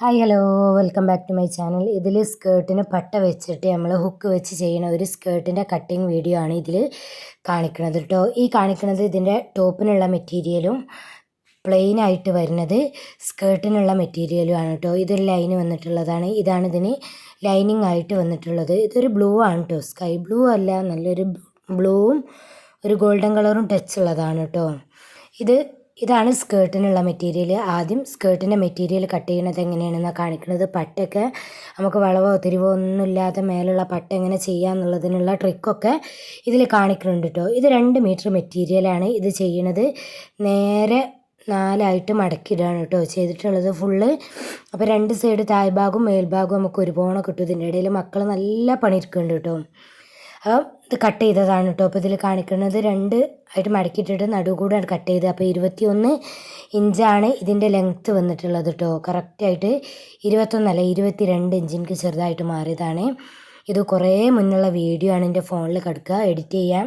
Hi hello. Welcome back to my channel. ഇതിൽ സ്കേർട്ടിന് പട്ട വെച്ചിട്ട് നമ്മൾ ഹുക്ക് വെച്ച് ചെയ്യുന്ന ഒരു സ്കേർട്ടിന്റെ കട്ടിങ് വീഡിയോ ആണ് ഇതിൽ കാണിക്കുന്നത് കേട്ടോ ഈ കാണിക്കുന്നത് ഇതിന്റെ ടോപ്പിനുള്ള മെറ്റീരിയലും പ്ലെയിൻ ആയിട്ട് വരുന്നത് സ്കേർട്ടിനുള്ള മെറ്റീരിയലും ആണ് കേട്ടോ ഇതൊരു ലൈന് വന്നിട്ടുള്ളതാണ്. ഇതാണ് ഇതിന് ലൈനിങ് ആയിട്ട് വന്നിട്ടുള്ളത്. ഇതൊരു ബ്ലൂ ആണ് കേട്ടോ സ്കൈ ബ്ലൂ അല്ല നല്ലൊരു ബ്ലൂവും ഒരു ഗോൾഡൻ കളറും ടച്ച് ഉള്ളതാണ് കേട്ടോ ഇത് ഇതാണ് സ്കേർട്ടിനുള്ള മെറ്റീരിയൽ. ആദ്യം സ്കേർട്ടിന്റെ മെറ്റീരിയൽ കട്ട് ചെയ്യണത് എങ്ങനെയാണെന്നാണ് കാണിക്കുന്നത്. പട്ടൊക്കെ നമുക്ക് വളവോ തിരിവോ ഒന്നുമില്ലാതെ മേലുള്ള പട്ട എങ്ങനെ ചെയ്യാമെന്നുള്ളതിനുള്ള ട്രിക്കൊക്കെ ഇതിൽ കാണിക്കുന്നുണ്ട് കേട്ടോ ഇത് രണ്ട് മീറ്റർ മെറ്റീരിയലാണ് ഇത് ചെയ്യണത് നേരെ നാലായിട്ട് മടക്കിയിടാണ് കേട്ടോ ചെയ്തിട്ടുള്ളത് ഫുള്ള്. അപ്പോൾ രണ്ട് സൈഡ് താഴ്ഭാഗവും മേൽഭാഗവും നമുക്ക് ഒരുപോലെ കിട്ടും. ഇതിന്റെ ഇടയിൽ മക്കൾ നല്ല പണിയെടുക്കുന്നുണ്ട് കേട്ടോ ഇത് കട്ട് ചെയ്തതാണ് കേട്ടോ അപ്പോൾ ഇതിൽ കാണിക്കുന്നത് രണ്ട് ആയിട്ട് മടക്കിയിട്ടിട്ട് നടുകൂടെ കട്ട് ചെയ്തത്. അപ്പോൾ ഇരുപത്തി ഒന്ന് ഇഞ്ചാണ് ഇതിന്റെ ലെങ്ത്ത് വന്നിട്ടുള്ളത് കേട്ടോ കറക്റ്റായിട്ട് ഇരുപത്തൊന്നല്ല ഇരുപത്തി രണ്ട് ഇഞ്ച് എനിക്ക് ചെറുതായിട്ട് മാറിയതാണ്. ഇത് കുറേ മുന്നുള്ള വീഡിയോ ആണ് എന്റെ ഫോണിൽ കിടക്കുക. എഡിറ്റ് ചെയ്യാൻ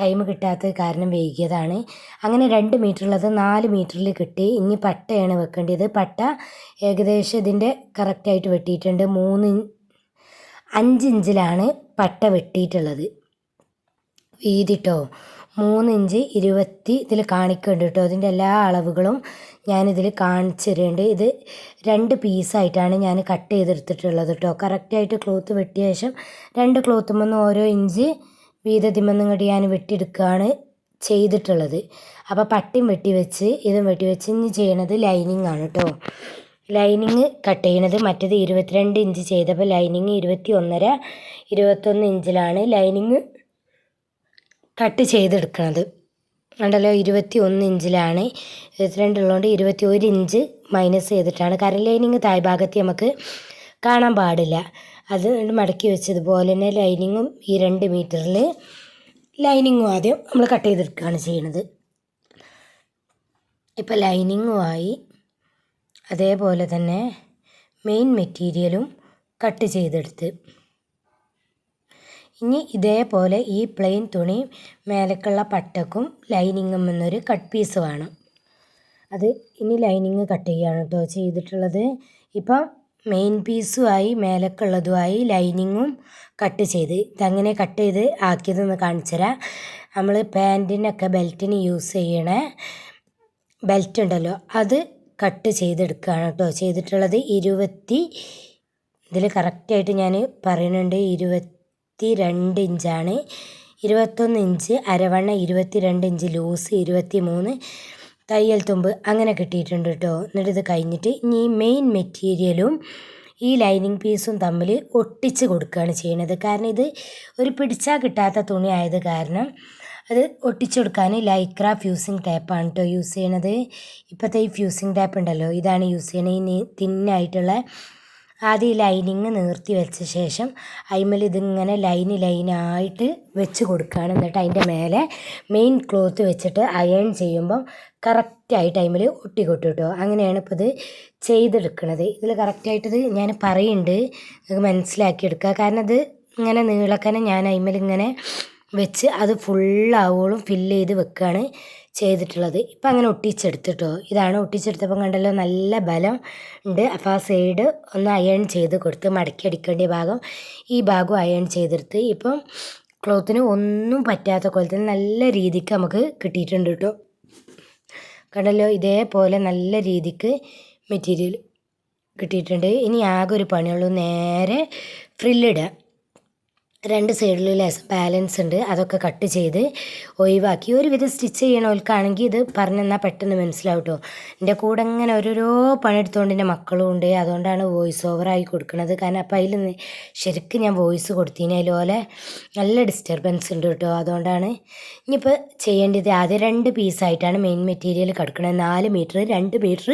ടൈം കിട്ടാത്തത് കാരണം വൈകിയതാണ്. അങ്ങനെ രണ്ട് മീറ്റർ ഉള്ളത് നാല് മീറ്ററിൽ കിട്ടി. ഇനി പട്ടയാണ് വെക്കേണ്ടത്. പട്ട ഏകദേശം ഇതിന്റെ കറക്റ്റായിട്ട് വെട്ടിയിട്ടുണ്ട്. മൂന്ന് അഞ്ച് ഇഞ്ചിലാണ് പട്ട വെട്ടിയിട്ടുള്ളത്. വീതിട്ടോ? മൂന്ന് ഇഞ്ച് ഇരുപത്തി ഇതിൽ കാണിക്കുന്നുണ്ട് കേട്ടോ. അതിന്റെ എല്ലാ അളവുകളും ഞാനിതിൽ കാണിച്ചു തരുന്നുണ്ട് ഇത് രണ്ട് പീസായിട്ടാണ് ഞാൻ കട്ട് ചെയ്തെടുത്തിട്ടുള്ളത് കേട്ടോ. കറക്റ്റായിട്ട് ക്ലോത്ത് വെട്ടിയ ശേഷം രണ്ട് ക്ലോത്തുമെന്ന് ഓരോ ഇഞ്ച് വീതത്തിമെന്നും കൂടി ഞാൻ വെട്ടിയെടുക്കുകയാണ് ചെയ്തിട്ടുള്ളത്. അപ്പോൾ പട്ടിയും വെട്ടി വെച്ച് ഇതും വെട്ടി വെച്ച് ഇനി ചെയ്യണത് ലൈനിങ് ആണ് കേട്ടോ. ലൈനിങ് കട്ട് ചെയ്യണത് മറ്റേത് ഇരുപത്തിരണ്ട് ഇഞ്ച് ചെയ്തപ്പോൾ ലൈനിങ് ഇരുപത്തി ഒന്നര ഇരുപത്തൊന്ന് ഇഞ്ചിലാണ് ലൈനിങ് കട്ട് ചെയ്തെടുക്കുന്നത് ഉണ്ടല്ലോ ഇരുപത്തി ഒന്ന് ഇഞ്ചിലാണ്. ഇരുപത്തിരണ്ട് ഉള്ളതുകൊണ്ട് ഇരുപത്തി ഒരു ഇഞ്ച് മൈനസ് ചെയ്തിട്ടാണ്. കാരണം ലൈനിങ് തായ് ഭാഗത്ത് നമുക്ക് കാണാൻ പാടില്ല. അത് മടക്കി വെച്ചതുപോലെ തന്നെ ലൈനിങ്ങും ഈ രണ്ട് മീറ്ററിൽ ലൈനിങ്ങും ആദ്യം നമ്മൾ കട്ട് ചെയ്തെടുക്കുകയാണ് ചെയ്യണത്. ഇപ്പോൾ ലൈനിങ്ങുമായി അതേപോലെ തന്നെ മെയിൻ മെറ്റീരിയലും കട്ട് ചെയ്തെടുത്ത്. ഇനി ഇതേപോലെ ഈ പ്ലെയിൻ തുണി മേലേക്കുള്ള പട്ടക്കും ലൈനിങ്ങും എന്നൊരു കട്ട് പീസ് വേണം. അത് ഇനി ലൈനിങ് കട്ട് ചെയ്യുകയാണ് കേട്ടോ ചെയ്തിട്ടുള്ളത്. ഇപ്പം മെയിൻ പീസുമായി മേലക്കുള്ളതുമായി ലൈനിങ്ങും കട്ട് ചെയ്ത്. ഇതങ്ങനെ കട്ട് ചെയ്ത് ആക്കിയതെന്ന് കാണിച്ചു തരാം. നമ്മൾ പാന്റിനൊക്കെ ബെൽറ്റിന് യൂസ് ചെയ്യണേ ബെൽറ്റ് ഉണ്ടല്ലോ അത് കട്ട് ചെയ്തെടുക്കുകയാണ് കേട്ടോ. ചെയ്തിട്ടുള്ളത് ഇരുപത്തി ഇതിൽ കറക്റ്റായിട്ട് ഞാൻ പറയുന്നുണ്ട് ഇരുപത്തി രണ്ട് ഇഞ്ചാണ്. ഇരുപത്തൊന്ന് ഇഞ്ച് അരവണ്ണ ഇരുപത്തി രണ്ട് ഇഞ്ച് ലൂസ് ഇരുപത്തി മൂന്ന് തയ്യൽ തുമ്പ് അങ്ങനെ കിട്ടിയിട്ടുണ്ട് കേട്ടോ. എന്നിട്ട് ഇത് കഴിഞ്ഞിട്ട് ഇനി മെയിൻ മെറ്റീരിയലും ഈ ലൈനിങ് പീസും തമ്മിൽ ഒട്ടിച്ച് കൊടുക്കുകയാണ് ചെയ്യുന്നത് കാരണം ഇത് ഒരു പിടിച്ചാൽ കിട്ടാത്ത തുണി ആയത് കാരണം അത് ഒട്ടിച്ചു കൊടുക്കാൻ ലൈക്ര ഫ്യൂസിങ് ടേപ്പാണ് കേട്ടോ യൂസ് ചെയ്യണത്. ഇപ്പോഴത്തെ ഈ ഫ്യൂസിങ് ടേപ്പ് ഉണ്ടല്ലോ ഇതാണ് യൂസ് ചെയ്യണത്. ഈ തിന്നായിട്ടുള്ള ആദ്യം ഈ ലൈനിങ് നിർത്തി വെച്ച ശേഷം അതിന്മേൽ ഇതിങ്ങനെ ലൈന് ലൈനായിട്ട് വെച്ച് കൊടുക്കുകയാണ് എന്നിട്ട് അതിന്റെ മേലെ മെയിൻ ക്ലോത്ത് വെച്ചിട്ട് അയൺ ചെയ്യുമ്പം കറക്റ്റായിട്ട് ടൈമിൽ ഒട്ടിക്കൊട്ടു കേട്ടോ അങ്ങനെയാണ് ഇപ്പോൾ ഇത് ചെയ്തെടുക്കുന്നത് ഇതിൽ കറക്റ്റായിട്ടത് ഞാൻ പറയുന്നുണ്ട് നിങ്ങൾക്ക് മനസ്സിലാക്കിയെടുക്കുക കാരണം അത് ഇങ്ങനെ നീളക്കനെ ഞാൻ അതിന്മേൽ ഇങ്ങനെ വെച്ച് അത് ഫുള്ളാവോളും ഫില്ല് ചെയ്ത് വെക്കുകയാണ് ചെയ്തിട്ടുള്ളത്. ഇപ്പം അങ്ങനെ ഒട്ടിച്ചെടുത്തിട്ടോ. ഇതാണ് ഒട്ടിച്ചെടുത്തപ്പം കണ്ടല്ലോ നല്ല ബലം ഉണ്ട്. അപ്പോൾ ആ സൈഡ് ഒന്ന് അയൺ ചെയ്ത് കൊടുത്ത് മടക്കി അടിക്കേണ്ട ഭാഗം ഈ ഭാഗം അയൺ ചെയ്തെടുത്ത് ഇപ്പം ക്ലോത്തിന് ഒന്നും പറ്റാത്ത കോലത്തിൽ നല്ല രീതിക്ക് നമുക്ക് കിട്ടിയിട്ടുണ്ട് കേട്ടോ കണ്ടല്ലോ ഇതേപോലെ നല്ല രീതിക്ക് മെറ്റീരിയൽ കിട്ടിയിട്ടുണ്ട്. ഇനി ആകെ ഒരു പണിയുള്ളൂ. നേരെ ഫ്രില്ലിടുക രണ്ട് സൈഡിൽ ലേശം ബാലൻസ് ഉണ്ട്. അതൊക്കെ കട്ട് ചെയ്ത് ഒഴിവാക്കി. ഒരുവിധം സ്റ്റിച്ച് ചെയ്യണവർക്കാണെങ്കിൽ ഇത് പറഞ്ഞു തന്നാൽ പെട്ടെന്ന് മനസ്സിലാവും കേട്ടോ എന്റെ കൂടെ ഇങ്ങനെ ഓരോരോ പണിയെടുത്തുകൊണ്ട് എന്റെ മക്കളും ഉണ്ട്. അതുകൊണ്ടാണ് വോയിസ് ഓവറായി കൊടുക്കുന്നത് കാരണം അപ്പം അതിൽ ശരിക്കും ഞാൻ വോയിസ് കൊടുത്തിന്. പോലെ നല്ല ഡിസ്റ്റർബൻസ് ഉണ്ട് കേട്ടോ അതുകൊണ്ടാണ് ഇനിയിപ്പോൾ ചെയ്യേണ്ടത് ആദ്യം രണ്ട് പീസായിട്ടാണ് മെയിൻ മെറ്റീരിയൽ കിടക്കുന്നത് നാല് മീറ്റർ രണ്ട് മീറ്റർ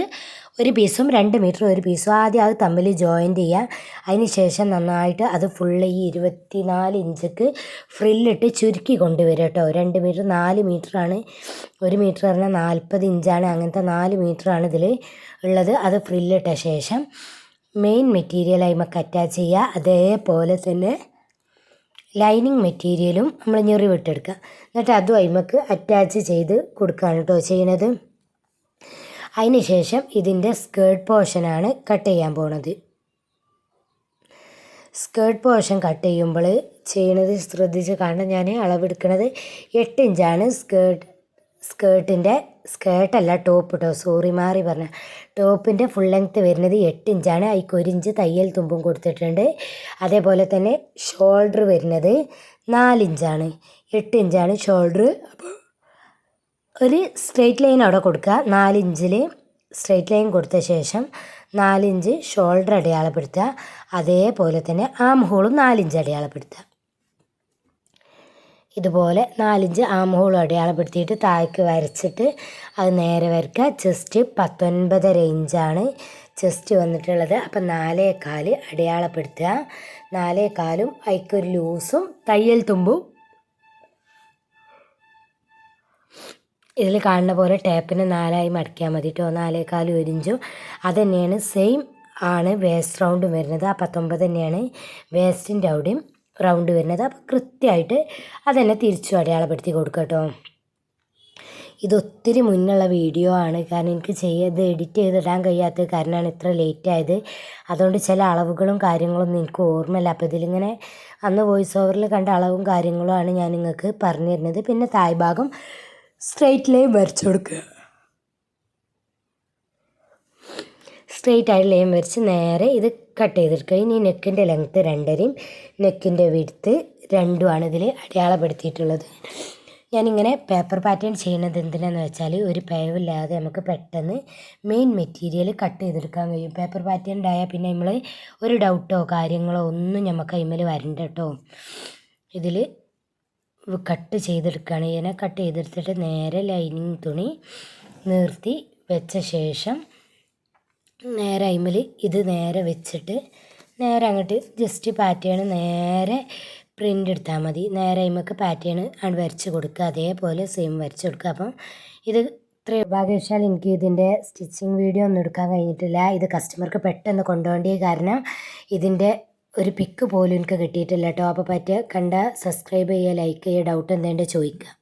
ഒരു പീസും രണ്ട് മീറ്റർ ഒരു പീസും. ആദ്യം അത് തമ്മിൽ ജോയിന്റ് ചെയ്യുക അതിന് ശേഷം നന്നായിട്ട് അത് ഫുള്ള് ഈ ഇരുപത്തി നാല് ഇഞ്ചക്ക് ഫ്രില്ലിട്ട് ചുരുക്കി കൊണ്ടുവരിക കേട്ടോ. രണ്ട് മീറ്റർ നാല് മീറ്ററാണ് ഒരു മീറ്റർ പറഞ്ഞാൽ നാൽപ്പത് ഇഞ്ചാണ്. അങ്ങനത്തെ നാല് മീറ്ററാണ് ഇതിൽ ഉള്ളത്. അത് ഫ്രില്ലിട്ട ശേഷം മെയിൻ മെറ്റീരിയൽ അതിമക്ക് അറ്റാച്ച് ചെയ്യുക അതേപോലെ തന്നെ ലൈനിങ് മെറ്റീരിയലും നമ്മൾ ഞെറി വിട്ടെടുക്കുക എന്നിട്ട് അതും അതിമക്ക് അറ്റാച്ച് ചെയ്ത് കൊടുക്കുകയാണ് കേട്ടോ ചെയ്യണത് അതിന് ശേഷം ഇതിന്റെ സ്കേർട്ട് പോർഷനാണ് കട്ട് ചെയ്യാൻ പോണത്. സ്കേർട്ട് പോർഷൻ കട്ട് ചെയ്യുമ്പോൾ ചെയ്യണത് ശ്രദ്ധിച്ച് കാരണം ഞാൻ അളവെടുക്കുന്നത് എട്ട് ഇഞ്ചാണ് സ്കേർട്ട് സ്കേർട്ടിന്റെ സ്കേർട്ടല്ല ടോപ്പ് കേട്ടോ സോറി മാറി പറഞ്ഞ. ടോപ്പിന്റെ ഫുൾ ലെങ്ത്ത് വരുന്നത് എട്ട് ഇഞ്ചാണ് അതിക്ക് ഒരു ഇഞ്ച് തയ്യൽ തുമ്പും കൊടുത്തിട്ടുണ്ട്. അതേപോലെ തന്നെ ഷോൾഡർ വരുന്നത് നാലിഞ്ചാണ് എട്ട് ഇഞ്ചാണ് ഷോൾഡർ അപ്പോൾ ഒരു സ്ട്രെയിറ്റ് ലൈൻ അവിടെ കൊടുക്കുക. നാലിഞ്ചിൽ സ്ട്രെയിറ്റ് ലൈൻ കൊടുത്ത ശേഷം നാലിഞ്ച് ഷോൾഡർ അടയാളപ്പെടുത്തുക. അതേപോലെ തന്നെ ആം ഹോളും നാലിഞ്ച് അടയാളപ്പെടുത്തുക. ഇതുപോലെ നാലിഞ്ച് ആം ഹോൾ അടയാളപ്പെടുത്തിയിട്ട് താഴേക്ക് വരച്ചിട്ട് അത് നേരെ വരയ്ക്കുക ചെസ്റ്റ് പത്തൊൻപതര ഇഞ്ചാണ് ചെസ്റ്റ് വന്നിട്ടുള്ളത്. അപ്പം നാലേകാൽ അടയാളപ്പെടുത്തുക. നാലേകാലും അതിക്കൊരു ലൂസും തയ്യൽ തുമ്പും ഇതിൽ കാണുന്ന പോലെ ടേപ്പിനെ നാലായി മടക്കിയാൽ മതി കേട്ടോ നാലേകാലും ഒരു ഇഞ്ചും അത് തന്നെയാണ് സെയിം ആണ് വേസ്റ്റ് റൗണ്ടും വരുന്നത്. ആ പത്തൊമ്പത് തന്നെയാണ് വേസ്റ്റിന്റെ അവിടെയും റൗണ്ട് വരുന്നത്. അപ്പോൾ കൃത്യമായിട്ട് അതന്നെ തിരിച്ചു അടയാളപ്പെടുത്തി കൊടുക്കുക കേട്ടോ ഇത് ഒത്തിരി മുന്നുള്ള വീഡിയോ ആണ്. കാരണം എനിക്ക് ചെയ്യത് എഡിറ്റ് ചെയ്തിടാൻ കഴിയാത്തത് കാരണമാണ് ഇത്ര ലേറ്റ് ആയത്. അതുകൊണ്ട് ചില അളവുകളും കാര്യങ്ങളൊന്നും എനിക്ക് ഓർമ്മയില്ല. അപ്പോൾ ഇതിലിങ്ങനെ അന്ന് വോയിസ് ഓവറിൽ കണ്ട അളവും കാര്യങ്ങളുമാണ് ഞാൻ നിങ്ങൾക്ക് പറഞ്ഞു തരുന്നത് പിന്നെ തായ്ഭാഗം സ്ട്രെയിറ്റ് ലൈൻ വരച്ചു കൊടുക്കുക. സ്ട്രെയിറ്റ് ആയിട്ട് ലൈൻ വരച്ച് നേരെ ഇത് കട്ട് ചെയ്തെടുക്കുക. ഇനി നെക്കിന്റെ ലെങ്ത്ത് രണ്ടരയും നെക്കിന്റെ വിടുത്ത് രണ്ടുമാണ് ഇതിൽ അടയാളപ്പെടുത്തിയിട്ടുള്ളത്. ഞാനിങ്ങനെ പേപ്പർ പാറ്റേൺ ചെയ്യുന്നത് എന്തിനാന്ന് വെച്ചാൽ ഒരു പേവില്ലാതെ നമുക്ക് പെട്ടെന്ന് മെയിൻ മെറ്റീരിയൽ കട്ട് ചെയ്തെടുക്കാൻ കഴിയും. പേപ്പർ പാറ്റേൺ ഉണ്ടായാൽ പിന്നെ നമ്മൾ ഒരു ഡൗട്ടോ കാര്യങ്ങളോ ഒന്നും നമുക്ക് അതിന്മേൽ വരണ്ട കേട്ടോ ഇതിൽ കട്ട് ചെയ്തെടുക്കുകയാണ്. ഇതിനെ കട്ട് ചെയ്തെടുത്തിട്ട് നേരെ ലൈനിങ് തുണി നിർത്തി വെച്ച ശേഷം നേരെ അയിമൽ ഇത് നേരെ വെച്ചിട്ട് നേരെ അങ്ങോട്ട് ജസ്റ്റ് പാറ്റേൺ നേരെ പ്രിന്റ് എടുത്താൽ മതി. നേരെ അയിമക്ക് പാറ്റേൺ ആണ് വരച്ച് കൊടുക്കുക. അതേപോലെ സെയിം വരച്ച് കൊടുക്കുക. അപ്പം ഇത് ഇത്ര ഭാഗ്യവശാൽ എനിക്ക് ഇതിന്റെ സ്റ്റിച്ചിങ് വീഡിയോ ഒന്നും എടുക്കാൻ കഴിഞ്ഞിട്ടില്ല. ഇത് കസ്റ്റമർക്ക് പെട്ടെന്ന് കൊണ്ടുപോകേണ്ടിയ കാരണം ഇതിന്റെ ഒരു പിക്ക് പോലും എനിക്ക് കിട്ടിയിട്ടില്ല കേട്ടോ. അപ്പോൾ പറ്റുക കണ്ട സബ്സ്ക്രൈബ് ചെയ്യുക ലൈക്ക് ചെയ്യുക ഡൗട്ട് എന്തെങ്കിലും ചോദിക്കുക.